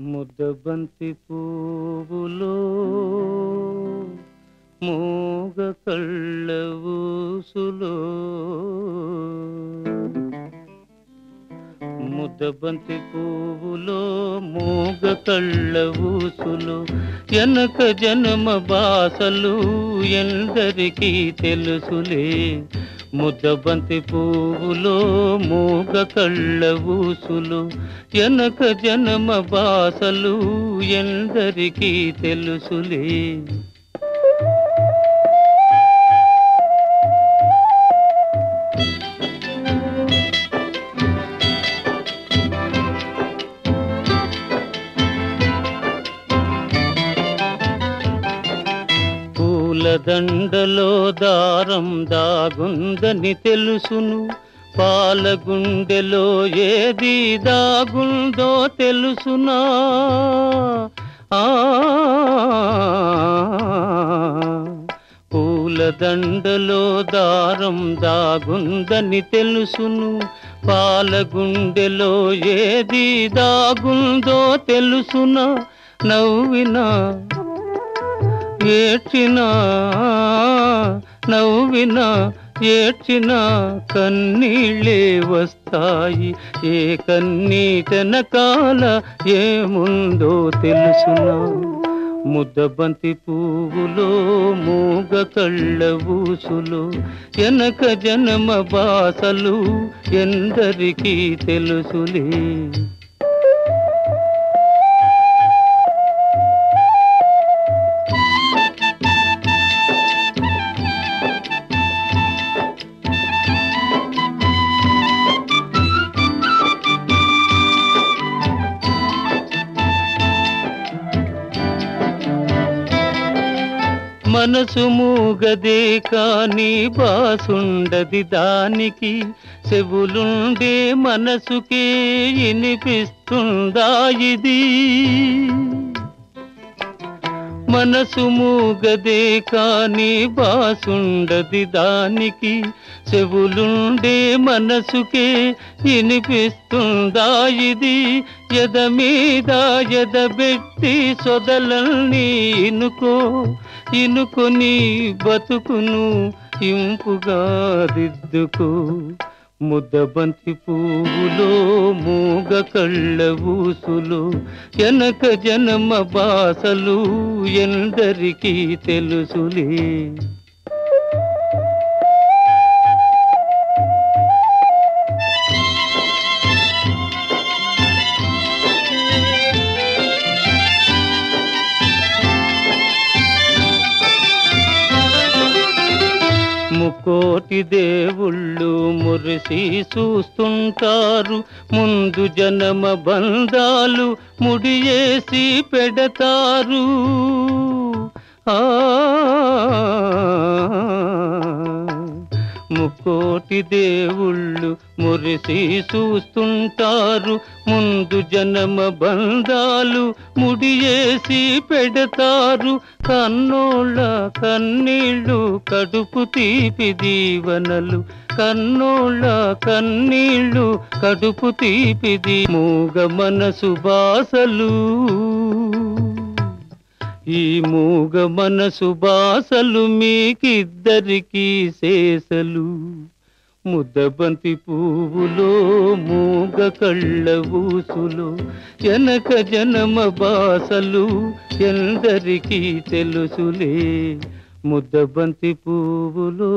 ముద్దబంతి పువ్వులో మూగ కళ్ళవూసులో ముద్దబంతి పువ్వులో మూగ కళ్ళ ఊసులు ఎనక జన్మ బాసలు ఎందరికీ తెలుసులే. ముద్దబంతి పువ్వులో మూగ కళ్ళ ఊసులు ఎనక జనమ బాసలు ఎందరికీ తెలుసులే. పూలదండలో దారం దాగుందని తెలుసును. పాలగుండెలో ఏది దాగుందో తెలుసునా. పూలదండలో దారం దాగుందని తెలుసును. పాలగుండెలో ఏది దాగుందో తెలుసునా. నవ్వినా ఏడ్చినా నవ్వినా ఏడ్చినా కన్నీళ్ళే వస్తాయి. ఏ కన్నీటెనకాల ఏముందో తెలుసునా. ముద్దబంతి పువ్వులో మూగ కళ్ళ ఊసులు. ఎనక జనమ బాసలు ఎందరికీ తెలుసులే. మనసు మూగదే కానీ బాసుండది దానికి. చెవులుండే మనసుకే వినిపిస్తుందా ఇది? మనసు మూగదే కాని బాసుండది దానికి. చెవులుండే మనసుకే వినిపిస్తుందా ఇది? ఎద మీద ఎదబెట్టి సొదలని ఇనుకో. ఇనుకొని బతుకును ఇంపుగా దిద్దుకో. ముద్దబంతి పువ్వులో మూగ కళ్ళ ఊసులు ఎనక జనమ బాసలు ఎందరికీ తెలుసులే. ముకోటి దేవుళ్ళు మురిసి చూస్తుంటారు. ముందు జనమ బంధాలు ముడియేసి పెడతారు. ఆ ముకోటి దేవుళ్ళు మురిసి చూస్తుంటారు. ముందు జనమ బంధాలు ముడియేసి పెడతారు. కన్నోళ్ళ కన్నీళ్ళు కడుపు తీపి దీవనలు. కన్నోళ్ళ కన్నీళ్ళు కడుపు తీపిది మూగ మనసు బాసలు. ఈ మూగ మనసు బాసలు మీకిద్దరికీ శేషలు. ముద్దబంతి పువ్వులో మూగ కళ్ళ ఊసులు జనక జనమ బాసలు ఎందరికీ తెలుసులే. ముద్దబంతి పువ్వులో